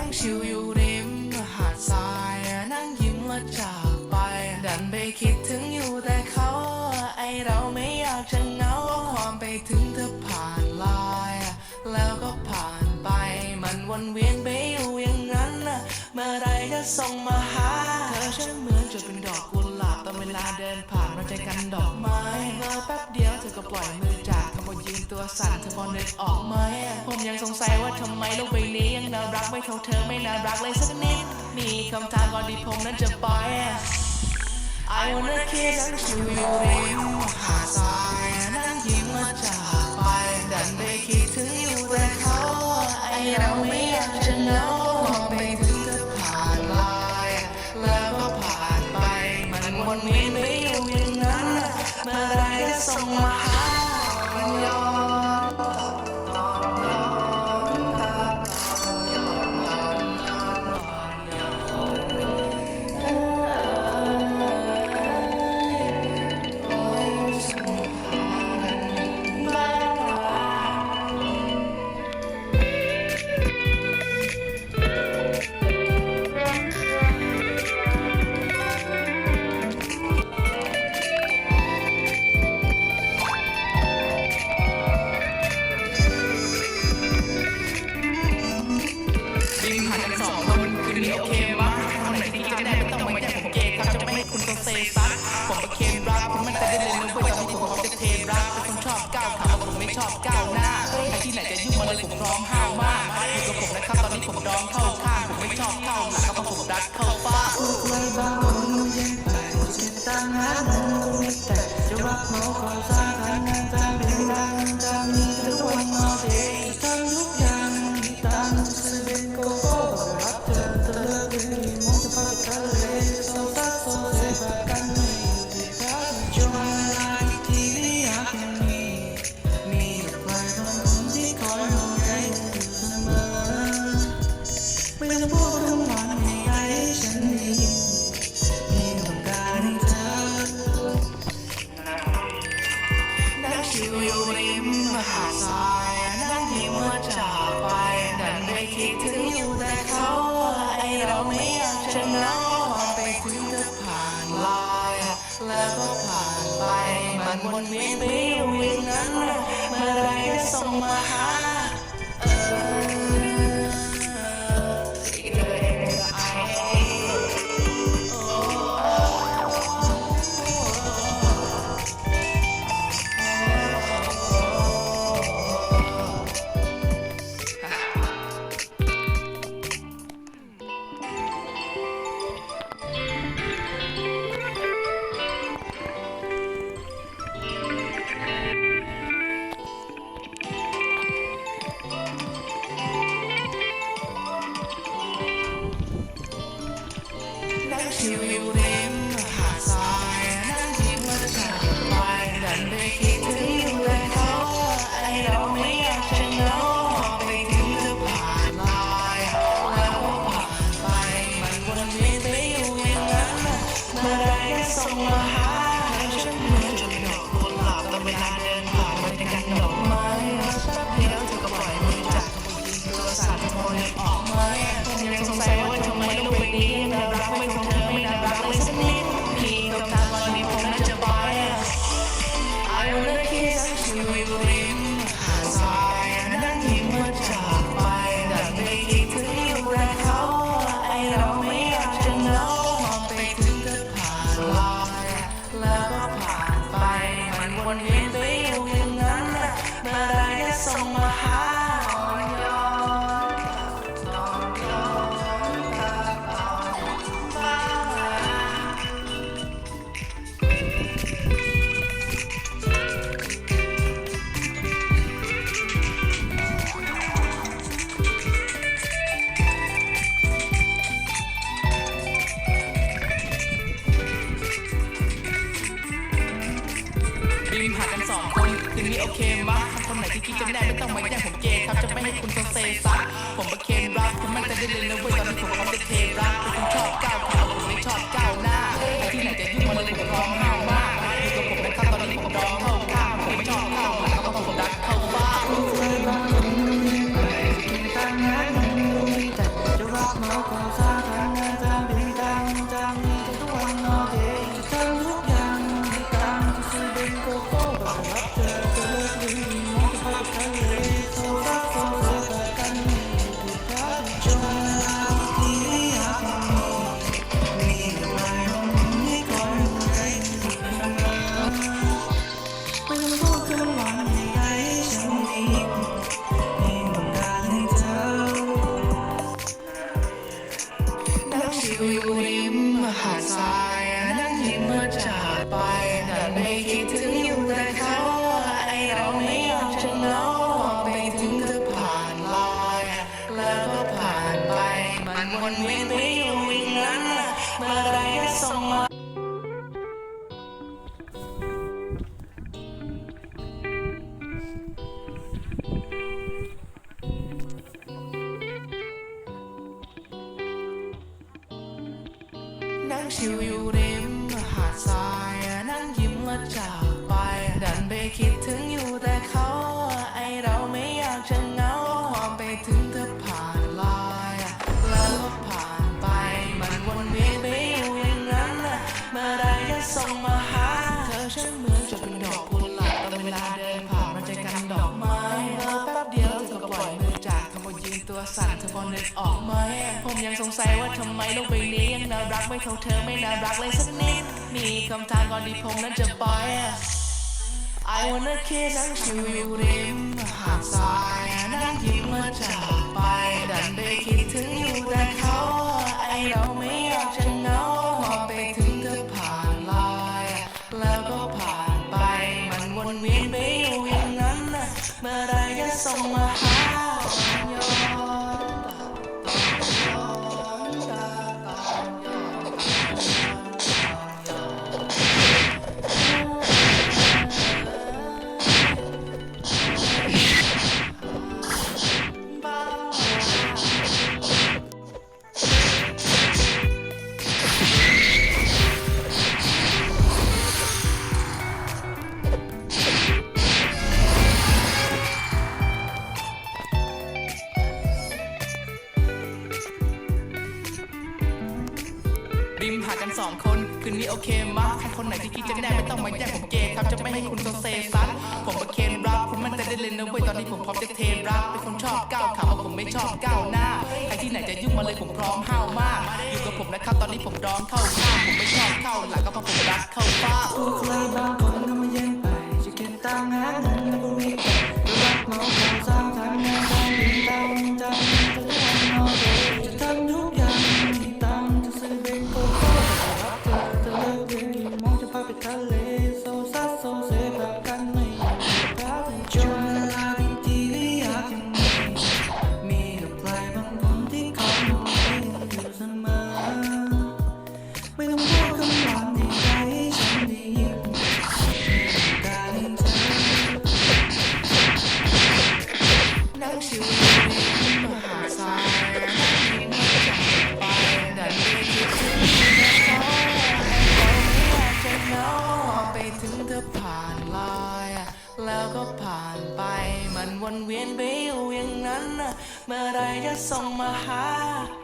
Thank you. you. ยังไปอยู่อย่างนั้นนะเมื่อไรจะส่งมาหาเธอช่างเหมือนจะเป็นดอกกุหลาบตอนเวลาเดินผ่านมาใจกันดอกไม้เงาแป๊บเดียวเธอก็ปล่อยมือจากทั้งหมดยืนตัวสั่นเธอพอนึกออกไหมผมยังสงสัยว่าทำไมโลกใบนี้ยังน่ารักไม่เท่าเธอไม่น่ารักเลยสักนิดมีคำถามก่อนที่ผมนั้นจะไป I wanna kiss you อยู่ริมหาดทรายนั้นยิ้มมาจากไปดันไปคิดถึงอยู่แต่เขาไอเราไม่ วันนี้ไม่อยู่อย่างนั้นเมื่อไรจะส่งมา แล้วก็ผ่านไป มันวนเวียนวิววิงนั้นเมื่อไรจะส่งมาหา อย่างนี้โอเคมั้ยทำคนไหนที่คิดจะแน่ไม่ต้องมาแย่งผมเกย์ครับจะไม่ให้คุณโซเซซักผมประเคนรับคุณม่นใจได้เลยนะเว้ย Hãy subscribe cho kênh Ghiền Mì Gõ Để không bỏ lỡ những video hấp you. ดอกไม้เออแป๊บเดียวเธอก็ปล่อยมือจากทำเอายืนตัวสั่นเธอพอนึกออกไหมผมยังสงสัยว่าทำไมโลกใบนี้ยังน่ารักไม่เท่าเธอไม่น่ารักเลยสักนิด มีคำถามก่อนที่ผมนั้นจะไป I wanna kiss นั่งชิวอยู่ริมหาดทรายนั่งยิ้มมาจาก ไหนที่คิดจะแน่ไม่ต้องมาแย่งผมเกย์ครับจะไม่ให้คุณต้อเซซัดผมประเคนรับคุณมั่นใจได้เลยนะเว้ยตอนนี้ผมพร้อมจะเทรับเป็นคนชอบก้าวขาว่าผมไม่ชอบก้าวหน้าใครที่ไหนจะยุ่งมาเลยผมพร้อมห้าวมากอยู่กับผมนะครับตอนนี้ผมร้องเข้าข้างผมไม่ชอบเข้าหลังก็เพราะผมรักเข้าฟ้าผู้ใครบางคนก็มาแย่งไปจะเก็บตังค์หาเงิน เวียนไปอยู่อย่างนั้นน่ะเมื่อไรจะส่งมาหาเออ